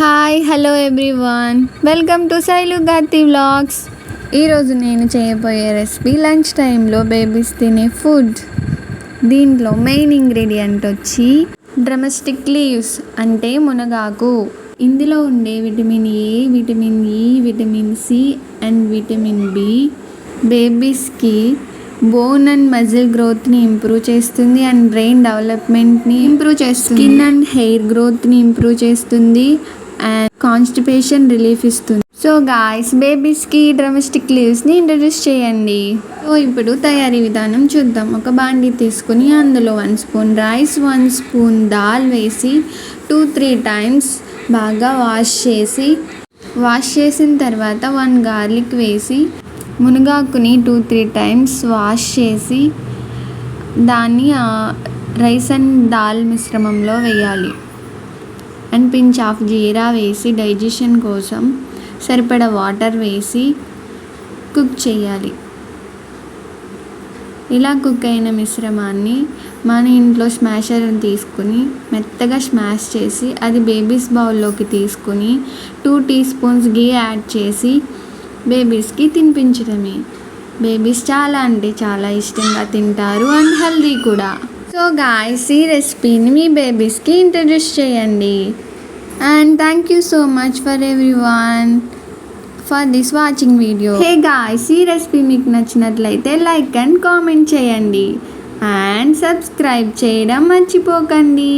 Hi hello everyone welcome to Shailu Gathi vlogs ఈరోజు నేను చేయబోయే రెసిపీ లంచ్ టైంలో బేబీస్ తినే ఫుడ్ దీంట్లో మెయిన్ ఇంగ్రీడియంట్ వచ్చి డ్రమస్టిక్ లీవ్స్ అంటే మునగాకు. ఇందులో ఉండే vitamin A vitamin E vitamin C and vitamin B బేబీస్కి bone and muscle గ్రోత్ని ఇంప్రూవ్ చేస్తుంది అండ్ బ్రెయిన్ డెవలప్మెంట్ని ఇంప్రూవ్ చేస్తుంది. స్కిన్ అండ్ హెయిర్ గ్రోత్ని ఇంప్రూవ్ చేస్తుంది. అండ్ కాన్స్టిపేషన్ రిలీఫ్ ఇస్తుంది. సో గాయస్ బేబీస్కి డ్రమస్టిక్ లీవ్స్ని ఇంట్రడ్యూస్ చేయండి. సో ఇప్పుడు తయారీ విధానం చూద్దాం. ఒక బాండీ తీసుకుని అందులో one spoon rice one spoon dal వేసి టూ త్రీ టైమ్స్ బాగా వాష్ చేసి వాష్ చేసిన తర్వాత వన్ గార్లిక్ వేసి మునగాకుని టూ త్రీ టైమ్స్ వాష్ చేసి దాన్ని రైస్ అండ్ దాల్ మిశ్రమంలో వేయాలి. అండ్ పించ్ ఆఫ్ జీరా వేసి డైజెషన్ కోసం సరిపడ వాటర్ వేసి కుక్ చేయాలి. ఇలా కుక్ అయిన మిశ్రమాన్ని మన ఇంట్లో స్మాషర్ని తీసుకుని మెత్తగా స్మాష్ చేసి అది బేబీస్ బౌల్లోకి తీసుకుని two tea spoons ghee add చేసి బేబీస్కి తినిపించడమే. బేబీస్ చాలా అంటే చాలా ఇష్టంగా తింటారు అండ్ హెల్దీ కూడా. సో గాయస్ ఈ రెసిపీని మీ బేబీస్కి ఇంట్రడ్యూస్ చేయండి. And thank you so much for everyone for this watching video hey guys ఈ రెసిపీ మీకు నచ్చినట్లయితే లైక్ అండ్ కామెంట్ చేయండి. అండ్ సబ్స్క్రైబ్ చేయడం మర్చిపోకండి.